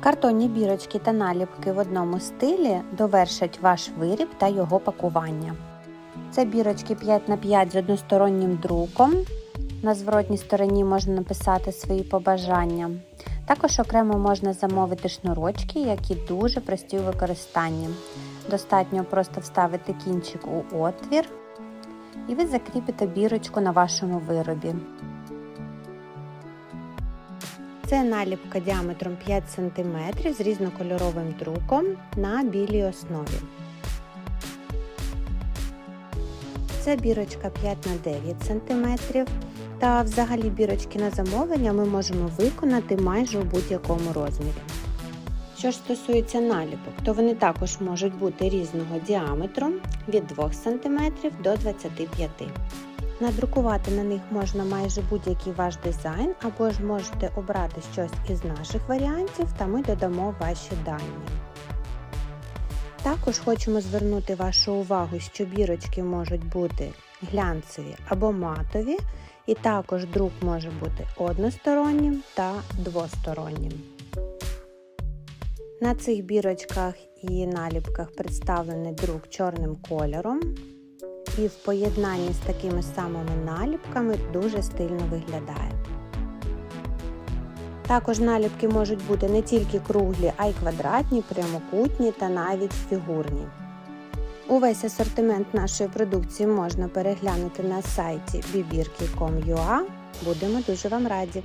Картонні бірочки та наліпки в одному стилі довершать ваш виріб та його пакування. Це бірочки 5х5 з одностороннім друком. На зворотній стороні можна написати свої побажання. Також окремо можна замовити шнурочки, які дуже прості у використанні. Достатньо просто вставити кінчик у отвір, і ви закріпите бірочку на вашому виробі. Це наліпка діаметром 5 см з різнокольоровим друком на білій основі. Це бірочка 5 на 9 см. Та взагалі бірочки на замовлення ми можемо виконати майже у будь-якому розмірі. Що ж стосується наліпок, то вони також можуть бути різного діаметру від 2 см до 25 см. Надрукувати на них можна майже будь-який ваш дизайн, або ж можете обрати щось із наших варіантів, та ми додамо ваші дані. Також хочемо звернути вашу увагу, що бірочки можуть бути глянцеві або матові, і також друк може бути одностороннім та двостороннім. На цих бірочках і наліпках представлений друк чорним кольором, і в поєднанні з такими самими наліпками дуже стильно виглядає. Також наліпки можуть бути не тільки круглі, а й квадратні, прямокутні та навіть фігурні. Увесь асортимент нашої продукції можна переглянути на сайті bibirki.com.ua. Будемо дуже вам раді!